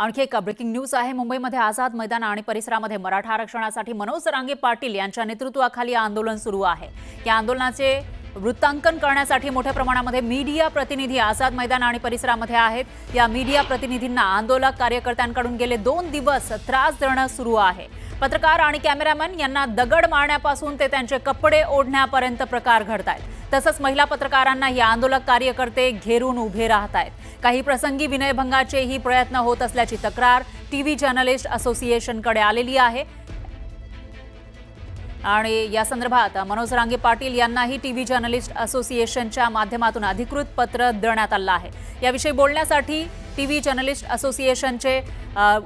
आणखी एक breaking news आहे. मुंबईमध्ये आझाद मैदान आणि परिसरामध्ये मराठा आरक्षणासाठी मनोज रांगे पाटील यांच्या नेतृत्वाखाली आंदोलन सुरू आहे. या आंदोलनाचे वृत्तांकन करण्यासाठी मोठ्या प्रमाणामध्ये मीडिया प्रतिनिधी आझाद मैदान आणि परिसरामध्ये आहेत. या मीडिया प्रतिनिधींना आंदोलक कार्यकर्त्यांकडून गेले दोन दिवस त्रास देणं सुरू आहे. पत्रकार आणि कॅमेरामॅन यांना दगड मारण्यापासून ते त्यांचे कपडे ओढण्यापर्यंत प्रकार घडत आहेत तसंच महिला पत्रकारांना हे आंदोलक कार्यकर्ते घेरून उभे राहत आहेत. काही प्रसंगी विनयभंगाचेही प्रयत्न होत असल्याची तक्रार टी व्ही जर्नलिस्ट असोसिएशनकडे आलेली आहे. आणि या संदर्भात मनोज रांगे पाटील यांनाही टी व्ही जर्नलिस्ट असोसिएशनच्या माध्यमातून अधिकृत पत्र देण्यात आलं आहे. याविषयी बोलण्यासाठी टी व्ही जर्नलिस्ट असोसिएशनचे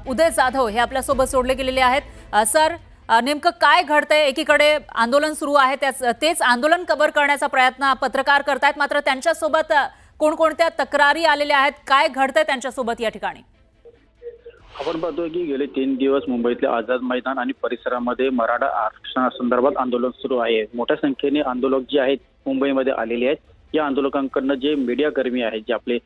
उदय जाधव हे आपल्यासोबत सोडले गेलेले आहेत. सर नेमकं काय घडतंय? एकीकडे आंदोलन सुरू आहे त्याच तेच आंदोलन कव्हर करण्याचा प्रयत्न पत्रकार करतायत. मात्र त्यांच्यासोबत कोणकोणत्या तक्रारी आलेल्या आहेत? काय घडतंय त्यांच्यासोबत या ठिकाणी? आपण पाहतोय की गेले. तीन दिवस मुंबईतल्या आझाद मैदान आणि परिसरामध्ये मराठा आरक्षणासंदर्भात आंदोलन सुरू आहे. मोठ्या संख्येने आंदोलक जे आहेत मुंबईमध्ये आलेले आहेत. या आंदोलकांकडनं जे मीडियाकर्मी आहेत जे आपले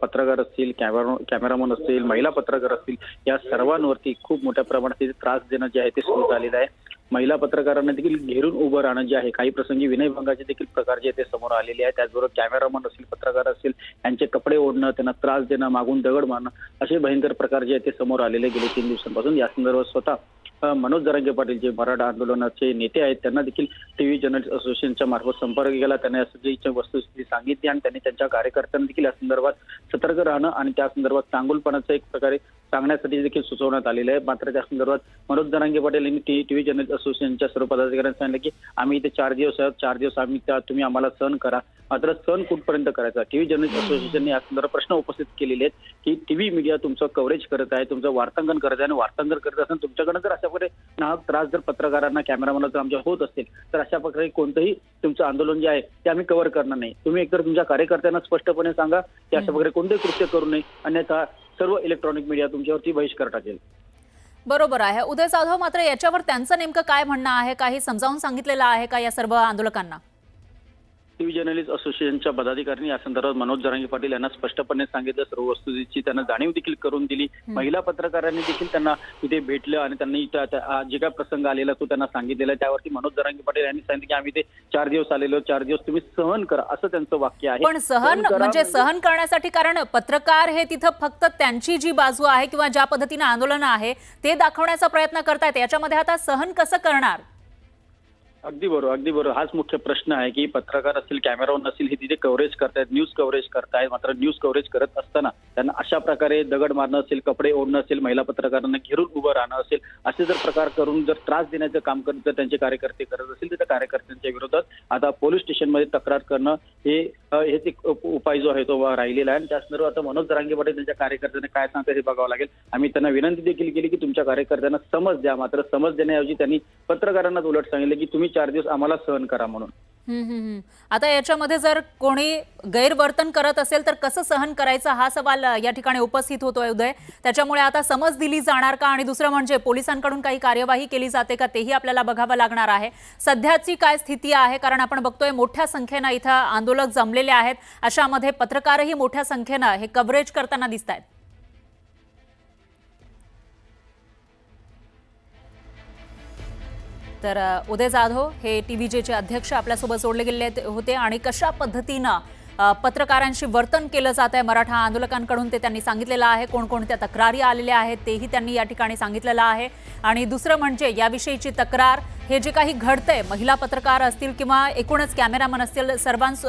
पत्रकार असतील कॅमेरा कॅमेरामन असतील महिला पत्रकार असतील या सर्वांवरती खूप मोठ्या प्रमाणात त्रास देणं जे आहे ते सुरू झालेलं आहे. महिला पत्रकारांना देखील घेरून उभं राहणं जे आहे काही प्रसंगी विनयभंगाचे देखील प्रकार जे ते समोर आलेले आहेत. त्याचबरोबर कॅमेरामन असतील पत्रकार असतील यांचे कपडे ओढणं त्यांना त्रास देणं मागून दगड मारणं असे भयंकर प्रकार जे आहेत ते समोर आलेले गेले तीन दिवसांपासून. या संदर्भात स्वतः मनोज जरांगे पाटील जे मराठा आंदोलनाचे नेते आहेत त्यांना देखील टीव्ही जर्नलिस्ट असोसिएशनच्या मार्फत संपर्क केला. त्यांनी या सगळीची वस्तुस्थिती सांगितली आणि त्यांनी त्यांच्या कार्यकर्त्यांना देखील या संदर्भात सतर्क राहणं आणि त्या संदर्भात चांगुलपणाचं एक प्रकारे सांगण्यासाठी देखील सुचवण्यात आलेलं आहे. मात्र त्या संदर्भात मनोज जरांगे पाटील यांनी टी व्ही जर्नलिस्ट असोसिएशनच्या सर्व पदाधिकाऱ्यांना सांगितलं की आम्ही इथे चार दिवस आहोत. चार दिवस आम्ही त्या तुम्ही आम्हाला सहन करा. मात्र सहन कुठपर्यंत करायचा? टीव्ही जर्नलिस्ट असोसिएशनने या संदर्भात प्रश्न उपस्थित केलेले आहेत की टीव्ही मीडिया तुमचं कव्हरेज करत आहे तुमचं वार्तांकन करत आहे आणि वार्तांकन करत असताना तुमच्याकडे जर अशा प्रकारे नाहक त्रास जर पत्रकारांना कॅमेरामॅनला जर आमच्या होत असेल तर अशा प्रकारे कोणतंही तुमचं आंदोलन जे आहे ते आम्ही कव्हर करणार नाही. तुम्ही एकतर तुमच्या कार्यकर्त्यांना स्पष्टपणे सांगा की अशा प्रकारे कोणतेही कृत्य करू नये. अन्यथा सर्व इलेक्ट्रॉनिक मीडिया तुमच्यावरती बहिष्कार टाकेल. बरोबर आहे. उदय जाधव मात्र याच्यावर त्यांचं नेमकं काय म्हणणं आहे? काही समजावून सांगितलेलं आहे का या सर्व आंदोलकांना? टीव्ही जर्नलिस्ट असोसिएशनच्या पदाधिकाऱ्यांनी या संदर्भात मनोज जरांगे पाटील यांना स्पष्टपणे सांगितलं सर्व वस्तुस्थितीची त्यांना जाणीव देखील करून दिली. महिला पत्रकारांनी देखील त्यांना इथे भेटलं आणि त्यांनी जे काय प्रसंग आलेला तो त्यांना सांगितलेला. त्यावरती मनोज जरांगे पाटील यांनी सांगितलं की आम्ही ते चार दिवस आलेलो चार दिवस तुम्ही सहन करा असं त्यांचं वाक्य आहे. पण सहन म्हणजे सहन करण्यासाठी कारण पत्रकार हे तिथं फक्त त्यांची जी बाजू आहे किंवा ज्या पद्धतीनं आंदोलन आहे ते दाखवण्याचा प्रयत्न करतायत. याच्यामध्ये आता सहन कसं करणार? अगदी बरोबर अगदी बरोबर. हाच मुख्य प्रश्न आहे की पत्रकार असतील कॅमेरावर नसेल हे तिथे कव्हरेज करतायत न्यूज कव्हरेज करतायत मात्र न्यूज कव्हरेज करत असताना त्यांना अशा प्रकारे दगड मारणं असेल कपडे ओढणं असेल महिला पत्रकारांना घेरून उभं राहणं असेल असे जर प्रकार करून जर त्रास देण्याचं काम करत जर त्यांचे कार्यकर्ते करत असतील तर त्या कार्यकर्त्यांच्या विरोधात आता पोलीस स्टेशनमध्ये तक्रार करणं हे हेच एक उप- उपाय जो आहे तो राहिलेला आहे. आणि त्यासंदर्भात आता मनोज जरांगे पाटील त्यांच्या कार्यकर्त्यांना काय सांगतात हे बघावं लागेल. आम्ही त्यांना विनंती देखील केली की तुमच्या कार्यकर्त्यांना समज द्या मात्र समज देण्याऐवजी त्यांनी पत्रकारांनाच उलट सांगितलं की तुम्ही चार दिवस आम्हाला सहन करा म्हणून. आता याच्यामध्ये जर कोणी गैरवर्तन करत असेल तर कसं सहन करायचं? हा सवाल या ठिकाणी उपस्थित होतोय उदय त्याच्यामुळे आता समज दिली जाणार का? आणि दुसरं म्हणजे पोलिसांकडून काही कार्यवाही केली जाते का? तेही आपल्याला बघावं लागणार आहे. सध्याची काय स्थिती आहे? कारण आपण बघतोय मोठ्या संख्येनं इथं आंदोलक जमलेले आहेत. अशामध्ये पत्रकारही मोठ्या संख्येनं हे कव्हरेज करताना दिसत आहेत तर उदय जाधव हे टी व्ही जेचे अध्यक्ष आपल्यासोबत जोडले गेले होते आणि कशा पद्धतीनं पत्रकारांशी वर्तन केलं जात आहे मराठा आंदोलकांकडून ते त्यांनी सांगितलेलं आहे. कोणकोणत्या तक्रारी आलेल्या आहेत तेही त्यांनी या ठिकाणी सांगितलेलं आहे. आणि दुसरं म्हणजे याविषयीची तक्रार हे जे काही घडतंय महिला पत्रकार असतील किंवा एकूणच कॅमेरामन असतील सर्वांस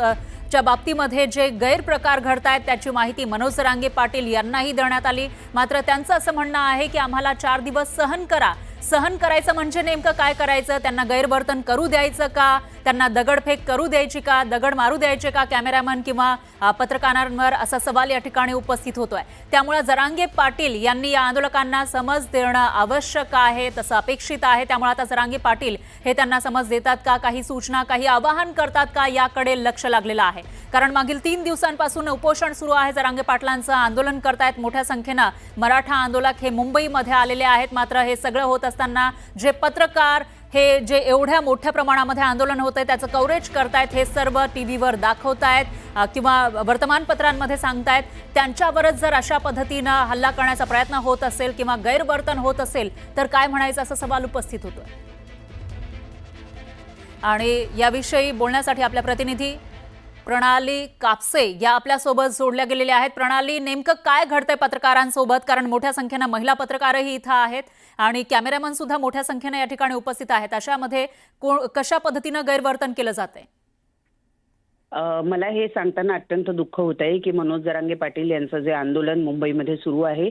च्या बाबतीमध्ये जे गैरप्रकार घडत आहेत त्याची माहिती मनोज रांगे पाटील यांनाही देण्यात आली. मात्र त्यांचं असं म्हणणं आहे की आम्हाला चार दिवस सहन करा. सहन करायचं म्हणजे नेमकं काय करायचं? त्यांना गैरवर्तन करू द्यायचं का? त्यांना दगडफेक करू द्यायची का? दगड मारू द्यायचे का कॅमेरामन किंवा पत्रकारांवर? असा सवाल या ठिकाणी उपस्थित होतोय. त्यामुळे जरांगे पाटील यांनी या आंदोलकांना समज देणं आवश्यक आहे तसं अपेक्षित आहे. त्यामुळे आता जरांगे पाटील हे त्यांना समज देतात का? काही सूचना काही आवाहन करतात का? याकडे लक्ष लागलेलं आहे. कारण मागील तीन दिवसांपासून उपोषण सुरू आहे जरांगे पाटलांचं. आंदोलन करतायत मोठ्या संख्येनं मराठा आंदोलक हे मुंबईमध्ये आलेले आहेत. मात्र हे सगळं होत असताना जे पत्रकार हे जे एवढ्या मोठ्या प्रमाणामध्ये आंदोलन होत आहे त्याचं कव्हरेज करतायत हे सर्व टी व्हीवर दाखवतायत किंवा वर्तमानपत्रांमध्ये सांगतायत त्यांच्यावरच जर अशा पद्धतीनं हल्ला करण्याचा प्रयत्न होत असेल किंवा गैरवर्तन होत असेल तर काय म्हणायचं असा सवाल उपस्थित होतोय. आणि याविषयी बोलण्यासाठी आपल्या प्रतिनिधी प्रणाली कापसे या आपल्यासोबत जोडल्या गेलेल्या आहेत. प्रणाली नेमकं काय घडतंय पत्रकारांसोबत? कारण मोठ्या संख्येनं महिला पत्रकारही इथं आहेत आणि कॅमेरामन सुद्धा मोठ्या संख्येनं या ठिकाणी उपस्थित आहेत. अशामध्ये कोण कशा पद्धतीनं गैरवर्तन केलं जात आहे मला हे सांगताना अत्यंत दुःख होत आहे की मनोज जरांगे पाटील यांचं जे आंदोलन मुंबईमध्ये सुरू आहे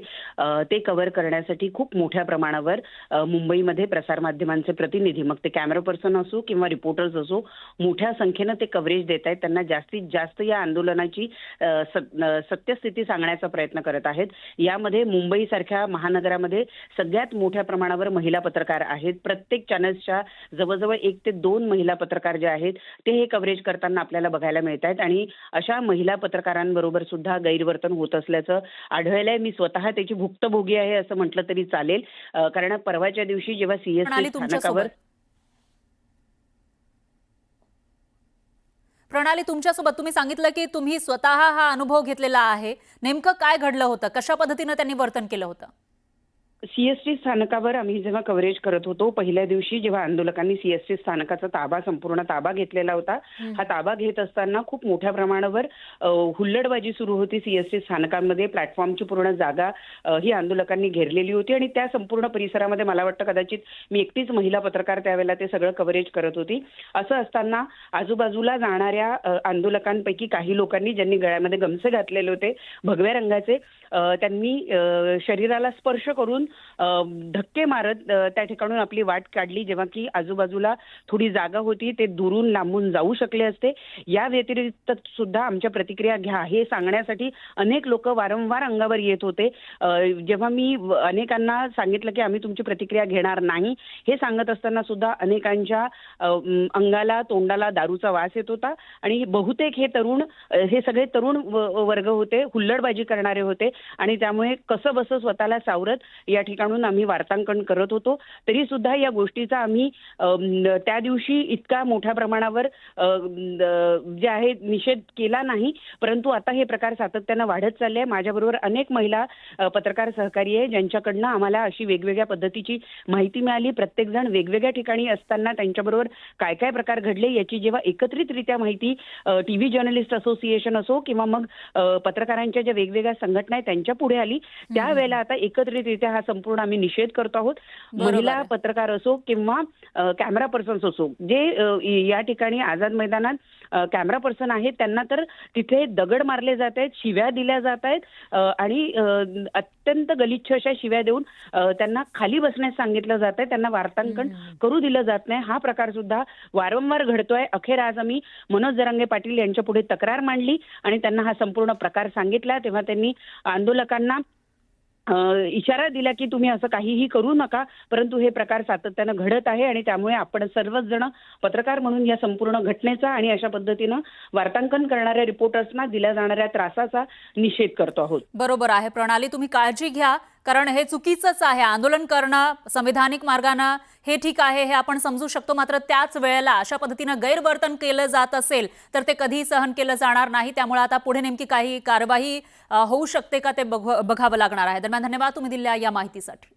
ते कव्हर करण्यासाठी खूप मोठ्या प्रमाणावर मुंबईमध्ये प्रसारमाध्यमांचे प्रतिनिधी मग ते कॅमेरा पर्सन असो किंवा रिपोर्टर्स असो मोठ्या संख्येनं ते कव्हरेज देत आहेत. त्यांना जास्तीत जास्त या आंदोलनाची सत्यस्थिती सांगण्याचा प्रयत्न करत आहेत. यामध्ये मुंबईसारख्या महानगरामध्ये सगळ्यात मोठ्या प्रमाणावर महिला पत्रकार आहेत. प्रत्येक चॅनल्सच्या जवळजवळ एक ते दोन महिला पत्रकार जे आहेत ते हे कव्हरेज करताना आपल्याला बघायला मिळत आहेत आणि अशा महिला पत्रकारांबरोबर सुद्धा गैरवर्तन होत असल्याचं आढळलंय. मी स्वतः त्याची भुक्तभोगी आहे असं म्हटलं तरी चालेल. कारण परवाच्या दिवशी जेव्हा सीएसटी स्थानकावर प्रणाली तुमच्यासोबत तुम्ही सांगितलं की तुम्ही स्वतः हा अनुभव घेतलेला आहे. नेमकं काय घडलं होतं? कशा पद्धतीनं त्यांनी वर्तन केलं होतं? सीएसटी स्थानकावर आम्ही जेव्हा कव्हरेज करत होतो पहिल्या दिवशी जेव्हा आंदोलकांनी सीएसटी स्थानकाचा ताबा संपूर्ण ताबा घेतलेला होता. हा ताबा घेत असताना खूप मोठ्या प्रमाणावर हुल्लडबाजी सुरू होती सीएसटी स्थानकामध्ये. प्लॅटफॉर्मची पूर्ण जागा ही आंदोलकांनी घेरलेली होती आणि त्या संपूर्ण परिसरामध्ये मला वाटतं कदाचित मी एकटीच महिला पत्रकार त्यावेळेला ते सगळं कव्हरेज करत होती. असं असताना आजूबाजूला जाणाऱ्या आंदोलकांपैकी काही लोकांनी ज्यांनी गळ्यामध्ये गमसे घातलेले होते भगव्या रंगाचे त्यांनी शरीराला स्पर्श करून धक्के मारत त्या ठिकाणून आपली वाट काढली जेव्हा की आजूबाजूला थोडी जागा होती ते दुरून लांबून जाऊ शकले असते. या व्यतिरिक्त सुद्धा आमच्या प्रतिक्रिया घ्या हे सांगण्यासाठी अनेक लोक वारंवार अंगावर येत होते. जेव्हा मी अनेकांना सांगितलं की आम्ही तुमची प्रतिक्रिया घेणार नाही हे सांगत असताना सुद्धा अनेकांच्या अंगाला तोंडाला दारूचा वास येत होता. आणि बहुतेक हे तरुण हे सगळे तरुण वर्ग होते हुल्लडबाजी करणारे होते. आणि त्यामुळे कसं बसं स्वतःला सावरत या ठिकाणून आम्ही वार्तांकन करत होतो. तरी सुद्धा या गोष्टीचा आम्ही त्या दिवशी इतका मोठ्या प्रमाणावर जे आहे निषेध केला नाही. परंतु आता हे प्रकार सातत्यानं वाढत चालले. आहे माझ्याबरोबर अनेक महिला पत्रकार सहकारी आहे ज्यांच्याकडनं आम्हाला अशी वेगवेगळ्या पद्धतीची माहिती मिळाली. प्रत्येकजण वेगवेगळ्या ठिकाणी असताना त्यांच्याबरोबर काय काय प्रकार घडले याची जेव्हा एकत्रितरित्या माहिती टीव्ही जर्नलिस्ट असोसिएशन असो किंवा मग पत्रकारांच्या ज्या वेगवेगळ्या संघटना आहेत त्यांच्या पुढे आली. त्यावेळेला आता एकत्रितरित्या हा संपूर्ण आम्ही निषेध करतो आहोत. महिला. पत्रकार असो किंवा कॅमेरा पर्सन्स असो जे या ठिकाणी आझाद मैदानात कॅमेरा पर्सन आहेत त्यांना तर तिथे दगड मारले जात आहेत शिव्या दिल्या जात आहेत आणि अत्यंत गलिच्छ अशा शिव्या देऊन त्यांना खाली बसण्यास सांगितलं जात आहे. त्यांना वार्तांकन करू दिलं जात नाही. हा प्रकार सुद्धा वारंवार घडतोय. अखेर आज आम्ही मनोज जरांगे पाटील यांच्या पुढे तक्रार मांडली आणि त्यांना हा संपूर्ण प्रकार सांगितला. तेव्हा त्यांनी आंदोलकांना इशारा दिला की तुम्ही असं काहीही करू नका परंतु हे प्रकार सातत्यानं घडत आहे आणि त्यामुळे आपण सर्वच जण पत्रकार म्हणून या संपूर्ण घटनेचा आणि अशा पद्धतीनं वार्तांकन करणाऱ्या रिपोर्टर्सना दिल्या जाणाऱ्या त्रासाचा निषेध करतो आहोत. बरोबर आहे. प्रणाली तुम्ही काळजी घ्या. कारण हे चुकीचंच आहे. आंदोलन करणं संविधानिक मार्गानं हे ठीक आहे हे आपण समजू शकतो. मात्र त्याच वेळेला अशा पद्धतीनं गैरवर्तन केलं जात असेल तर ते कधीही सहन केलं जाणार नाही. त्यामुळे आता पुढे नेमकी काही कारवाई होऊ शकते का ते बघ- बघावं लागणार आहे. दरम्यान धन्यवाद. तुम्ही दिल्या या माहितीसाठी.